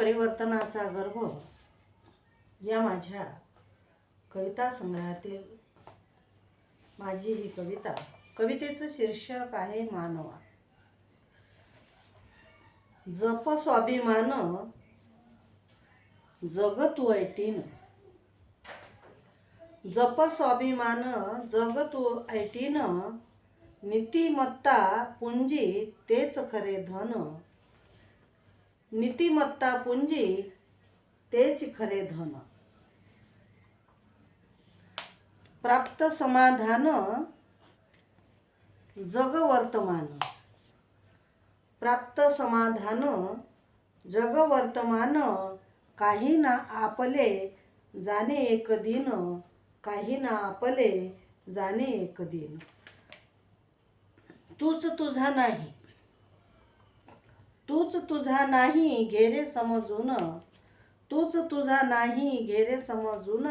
परिवर्तनाचा गर्भ या माझ्या कविता संग्रहातील माझी ही कविता. कवितेचं शीर्षक आहे मानवा. जप स्वाभिमान जगत ऐटीन. जप स्वाभिमान जगत ऐटीन. नीतिमत्ता पुंजी तेच खरे धन. नीतिमत्ता पुंजी तेच खरे धन. प्राप्त समाधान जग वर्तमान. प्राप्त समाधान जग वर्तमान काही ना आपले जाणे एक दिन. काही ना आपले जाणे एक दिन. तूच तुझा नाही. तूच तुझा नाही घेरे समजून. तूच तुझा नाही घेरे समजून.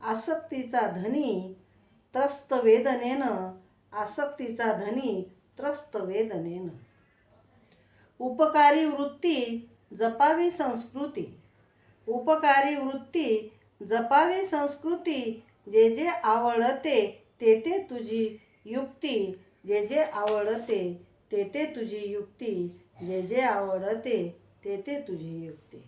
आसक्तीचा धनी त्रस्त वेदनेनं. आसक्तीचा धनी त्रस्त वेदनेनं. उपकारी वृत्ती जपावी संस्कृती. उपकारी वृत्ती जपावी संस्कृती. जे जे आवडते ते ते तुझी युक्ती. जे जे आवडते ते ते तुझी युक्ती. जे जे आवडते ते ते तुझी युक्ती.